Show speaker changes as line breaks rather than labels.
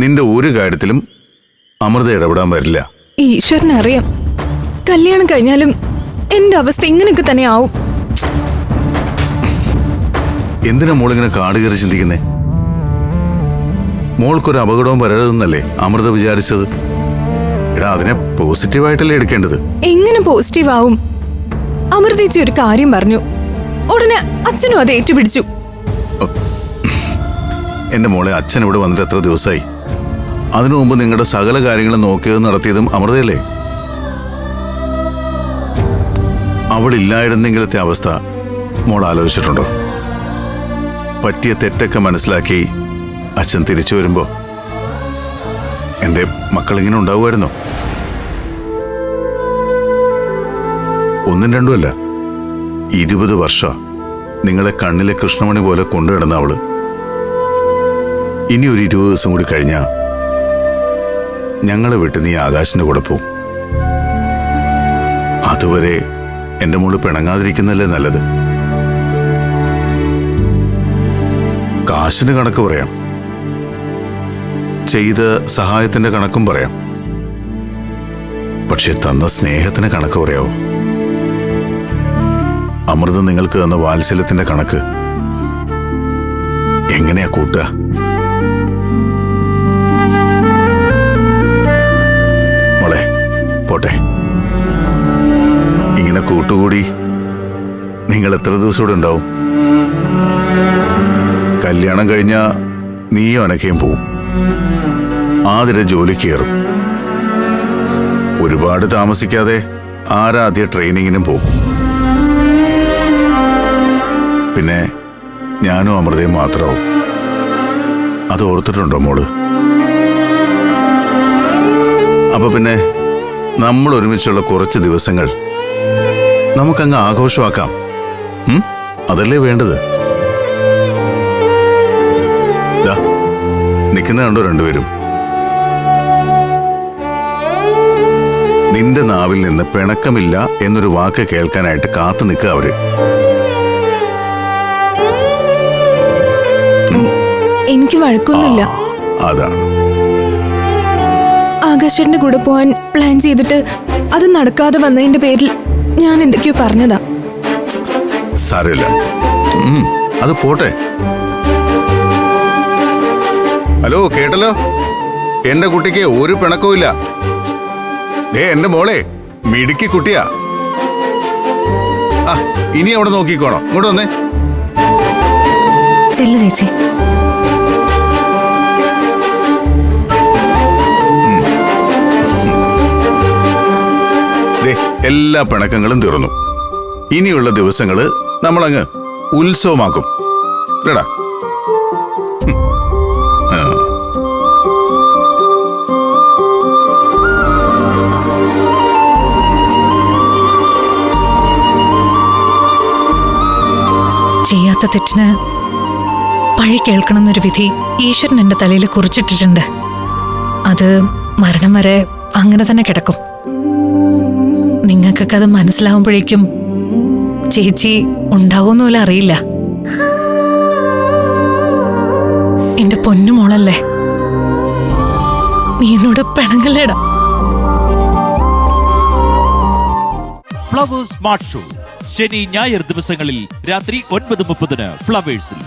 നിന്റെ ഒരു കാര്യത്തിലും അമൃത ഇടപെടാൻ വരില്ല.
ഈശ്വരനറിയാം കല്യാണം കഴിഞ്ഞാലും എന്റെ അവസ്ഥ ഇങ്ങനെയൊക്കെ തന്നെ ആവും.
എന്തിനാ മോളിങ്ങനെ കാട് കയറി ചിന്തിക്കുന്നേ? മോൾക്കൊരു അപകടവും വരരുതെന്നല്ലേ അമൃത വിചാരിച്ചത്? എടാ അതിനെ പോസിറ്റീവായിട്ടല്ലേ എടുക്കേണ്ടത്?
എങ്ങനെ പോസിറ്റീവ് ആവും? അമൃതേച്ചി ഒരു കാര്യം പറഞ്ഞു. ഉടനെ അച്ഛനും അത് ഏറ്റുപിടിച്ചു.
എന്റെ മോളെ അച്ഛൻ ഇവിടെ വന്നിട്ട് എത്ര ദിവസമായി അതിനു മുമ്പ് നിങ്ങളുടെ സകല കാര്യങ്ങളും നോക്കിയതും നടത്തിയതും അമൃതയല്ലേ? അവളില്ലായിരുന്നെങ്കിലത്തെ അവസ്ഥ മോൾ ആലോചിച്ചിട്ടുണ്ടോ? പറ്റിയ തെറ്റൊക്കെ മനസ്സിലാക്കി അച്ഛൻ തിരിച്ചു വരുമ്പോ എന്റെ മക്കളിങ്ങനെ ഉണ്ടാവുമായിരുന്നോ? ഒന്നും രണ്ടുമല്ല. ഇരുപത് വർഷം നിങ്ങളെ കണ്ണിലെ കൃഷ്ണമണി പോലെ കൊണ്ടുകിടന്ന അവൾ. ഇനി ഒരു ഇരുപത് ദിവസം കൂടി കഴിഞ്ഞാ ഞങ്ങളെ വിട്ട് നീ ആകാശിന്റെ കൂടെ പോവും അതുവരെ എന്റെ മോൾ പിണങ്ങാതിരിക്കുന്നല്ലേ നല്ലത്? കാശിന് കണക്ക് പറയാം. ചെയ്ത സഹായത്തിന്റെ കണക്കും പറയാം. പക്ഷെ തന്ന സ്നേഹത്തിന് കണക്ക് പറയാവോ? അമൃത നിങ്ങൾക്ക് തന്ന വാത്സല്യത്തിന്റെ കണക്ക് എങ്ങനെയാ കൂട്ടുക? കൂട്ടുകൂടി. നിങ്ങൾ എത്ര ദിവസം ഇവിടെ ഉണ്ടാവും? കല്യാണം കഴിഞ്ഞ നീയും അനക്കയും പോവും. ആതിരെ ജോലിക്ക് കയറും. ഒരുപാട് താമസിക്കാതെ ആരാധ്യ ട്രെയിനിങ്ങിനും പോകും. പിന്നെ ഞാനും അമൃതയും മാത്രമാവും. അത് ഓർത്തിട്ടുണ്ടോ മോൾ? അപ്പൊ പിന്നെ നമ്മൾ ഒരുമിച്ചുള്ള കുറച്ച് ദിവസങ്ങൾ നമുക്കങ്ങ് ആഘോഷമാക്കാം? അതല്ലേ വേണ്ടത്? നിൽക്കുന്ന കണ്ടോ രണ്ടുപേരും? നിന്റെ നാവിൽ നിന്ന് പിണക്കമില്ല എന്നൊരു വാക്ക് കേൾക്കാനായിട്ട് കാത്തു നിൽക്കുക അവർ.
എനിക്ക് വഴക്കൊന്നുമില്ല.
അതാണ്
ആകാശന്റെ കൂടെ പോവാൻ പ്ലാൻ ചെയ്തിട്ട് അത് നടക്കാതെ വന്നതിന്റെ പേരിൽ ഞാൻ എന്തൊക്കെയോ പറഞ്ഞതാ.
സാരമില്ല. അത് പോട്ടെ. ഹലോ കേട്ടല്ലോ? എന്റെ കുട്ടിക്ക് ഒരു പിണക്കവും ഇല്ല. ഏ എന്റെ മോളെ മിടുക്കി കുട്ടിയാ. ആ ഇനി അവിടെ നോക്കിക്കോണം. ഇങ്ങോട്ട് വന്നേ.
ചെല്ലു ചേച്ചി.
എല്ലാ പിണക്കങ്ങളും തീർന്നു. ഇനിയുള്ള ദിവസങ്ങൾ നമ്മളങ്ങ് ഉത്സവമാക്കും. ഇല്ലടാ.
ചെയ്യാത്ത തെറ്റിന് പഴി കേൾക്കണമെന്നൊരു വിധി ഈശ്വരൻ എന്റെ തലയിൽ കുറിച്ചിട്ടിട്ടുണ്ട്. അത് മരണം വരെ അങ്ങനെ തന്നെ കിടക്കും. നിങ്ങൾക്കൊക്കെ അത് മനസ്സിലാവുമ്പോഴേക്കും ചേച്ചി ഉണ്ടാവുമെന്നുമില്ല അറിയില്ല. എന്റെ പൊന്നു മോളല്ലേ? നീ എന്നോട് പിണങ്ങല്ലേടാ.
Flowers smart show. ശനി ഞായർ ദിവസങ്ങളിൽ രാത്രി ഒൻപത് മുപ്പതിന് ഫ്ലവേഴ്സിൽ.